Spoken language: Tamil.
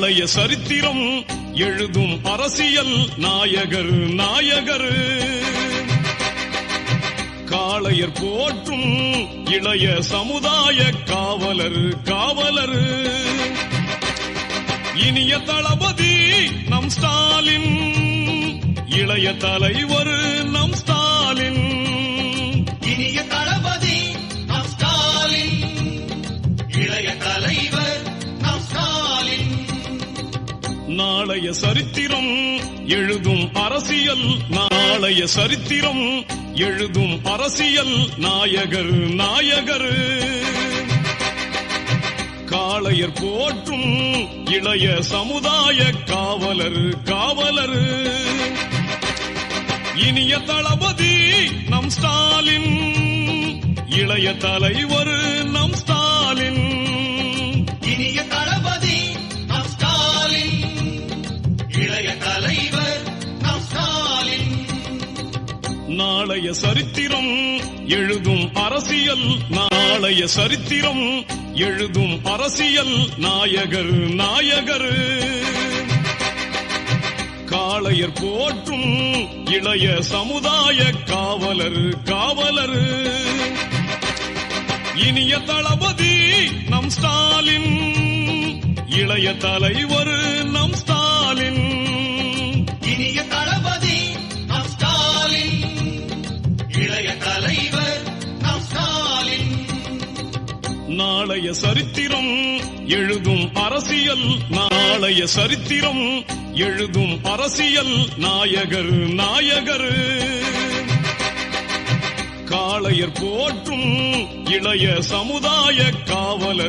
பழைய சரித்திரம் எழுதும் அரசியல் நாயகர் நாயகர். காளையர் போற்றும் இளைய சமுதாய காவலர் காவலர். இனிய தளபதி நம் ஸ்டாலின். இளைய தலைவர் நம் ஸ்டாலின் நாளைய சரித்திரம் எழுதும் அரசியல் நாளைய சரித்திரம் எழுதும் அரசியல் நாயகர் நாயகர். காளையர் போற்றும் இளைய சமுதாய காவலர் காவலர். இனிய தளபதி நம் ஸ்டாலின். இளைய தலைவர் நம் ஸ்டாலின். இனிய இளைய தலைவர் நம் ஸ்டாலின். நாளைய சரித்திரம் எழுதும் அரசியல் நாளைய சரித்திரம் எழுதும் அரசியல் நாயகர் நாயகர். காளையர் போற்றும் இளைய சமுதாய காவலர் காவலர். இனிய தளபதி நம் ஸ்டாலின் இளைய தலைவர் நம் தலைவர் நம் ஸ்டாலின். நாளைய சரித்திரம் எழுதும் அரசியல் நாளைய சரித்திரம் எழுதும் அரசியல் நாயகர் நாயகர். காளையர் போற்றும் இளைய சமுதாய காவலர்.